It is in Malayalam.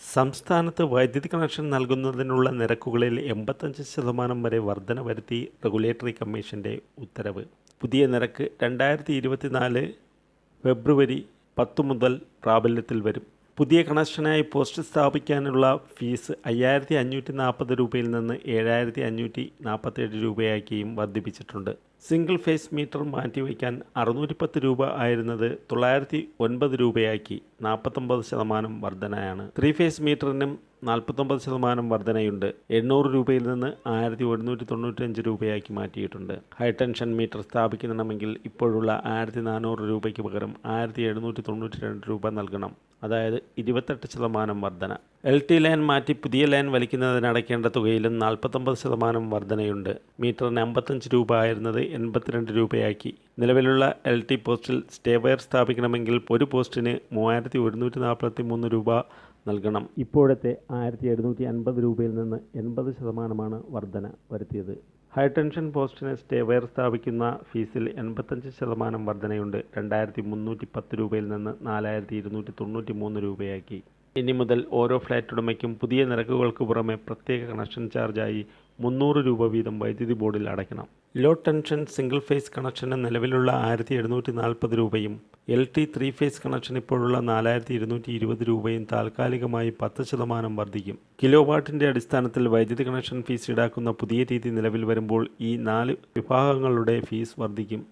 സംസ്ഥാനത്ത് വൈദ്യുതി കണക്ഷൻ നൽകുന്നതിനുള്ള നിരക്കുകളിൽ എൺപത്തഞ്ച് ശതമാനം വരെ വർധന വരുത്തി റെഗുലേറ്ററി കമ്മീഷന്റെ ഉത്തരവ്. പുതിയ നിരക്ക് രണ്ടായിരത്തി ഇരുപത്തിനാല് ഫെബ്രുവരി പത്ത് മുതൽ പ്രാബല്യത്തിൽ വരും. പുതിയ കണക്ഷനായി പോസ്റ്റ് സ്ഥാപിക്കാനുള്ള ഫീസ് അയ്യായിരത്തി അഞ്ഞൂറ്റി നാൽപ്പത് രൂപയിൽ നിന്ന് ഏഴായിരത്തി അഞ്ഞൂറ്റി നാൽപ്പത്തേഴ് രൂപയാക്കിയും വർദ്ധിപ്പിച്ചിട്ടുണ്ട്. സിംഗിൾ ഫേസ് മീറ്റർ മാറ്റിവയ്ക്കാൻ അറുന്നൂറ്റി പത്ത് രൂപ ആയിരുന്നത് തൊള്ളായിരത്തി ഒൻപത് രൂപയാക്കി നാൽപ്പത്തൊമ്പത് ശതമാനം വർധനയാണ്. ത്രീ ഫേസ് മീറ്ററിനും നാൽപ്പത്തൊമ്പത് ശതമാനം വർധനയുണ്ട്. എണ്ണൂറ് രൂപയിൽ നിന്ന് ആയിരത്തി ഒരുന്നൂറ്റി തൊണ്ണൂറ്റഞ്ച് രൂപയാക്കി മാറ്റിയിട്ടുണ്ട്. ഹൈ ടെൻഷൻ മീറ്റർ സ്ഥാപിക്കണമെങ്കിൽ ഇപ്പോഴുള്ള ആയിരത്തി നാനൂറ് രൂപയ്ക്ക് പകരം ആയിരത്തി എഴുന്നൂറ്റി തൊണ്ണൂറ്റി രണ്ട് രൂപ നൽകണം. അതായത് ഇരുപത്തെട്ട് ശതമാനം വർധന. എൽ ടി ലൈൻ മാറ്റി പുതിയ ലൈൻ വലിക്കുന്നതിന് അടയ്ക്കേണ്ട തുകയിലും നാൽപ്പത്തൊമ്പത് ശതമാനം വർധനയുണ്ട്. മീറ്ററിന് അമ്പത്തഞ്ച് രൂപ ആയിരുന്നത് എൺപത്തിരണ്ട് രൂപയാക്കി. നിലവിലുള്ള എൽ ടി പോസ്റ്റിൽ സ്റ്റേ വയർ സ്ഥാപിക്കണമെങ്കിൽ ഒരു പോസ്റ്റിന് മൂവായിരത്തി ഒരുന്നൂറ്റി നാൽപ്പത്തി മൂന്ന് രൂപ നൽകണം. ഇപ്പോഴത്തെ ആയിരത്തി എഴുന്നൂറ്റി അൻപത് രൂപയിൽ നിന്ന് എൺപത് ശതമാനമാണ് വർധന വരുത്തിയത്. ഹൈ ടെൻഷൻ പോസ്റ്റിന് സ്റ്റേ വയർ സ്ഥാപിക്കുന്ന ഫീസിൽ എൺപത്തഞ്ച് ശതമാനം വർധനയുണ്ട്. രണ്ടായിരത്തി മുന്നൂറ്റി പത്ത് രൂപയിൽ നിന്ന് നാലായിരത്തി ഇരുന്നൂറ്റി തൊണ്ണൂറ്റി മൂന്ന് രൂപയാക്കി. ഇനി മുതൽ ഓരോ ഫ്ലാറ്റ് ഉടമയ്ക്കും പുതിയ നിരക്കുകൾക്ക് പുറമെ പ്രത്യേക കണക്ഷൻ ചാർജായി മുന്നൂറ് രൂപ വീതം വൈദ്യുതി ബോർഡിൽ അടയ്ക്കണം. ലോ ടെൻഷൻ സിംഗിൾ ഫേസ് കണക്ഷന് നിലവിലുള്ള ആയിരത്തി എഴുന്നൂറ്റി നാൽപ്പത് രൂപയും L T three phase connection ഇപ്പോഴുള്ള നാലായിരത്തി ഇരുന്നൂറ്റി ഇരുപത് രൂപയും താൽക്കാലികമായി പത്ത് ശതമാനം വർദ്ധിക്കും. കിലോ വാട്ടിന്റെ അടിസ്ഥാനത്തിൽ വൈദ്യുതി കണക്ഷൻ ഫീസ് ഈടാക്കുന്ന പുതിയ രീതി നിലവിൽ വരുമ്പോൾ ഈ നാല് വിഭാഗങ്ങളുടെ ഫീസ് വർദ്ധിക്കും.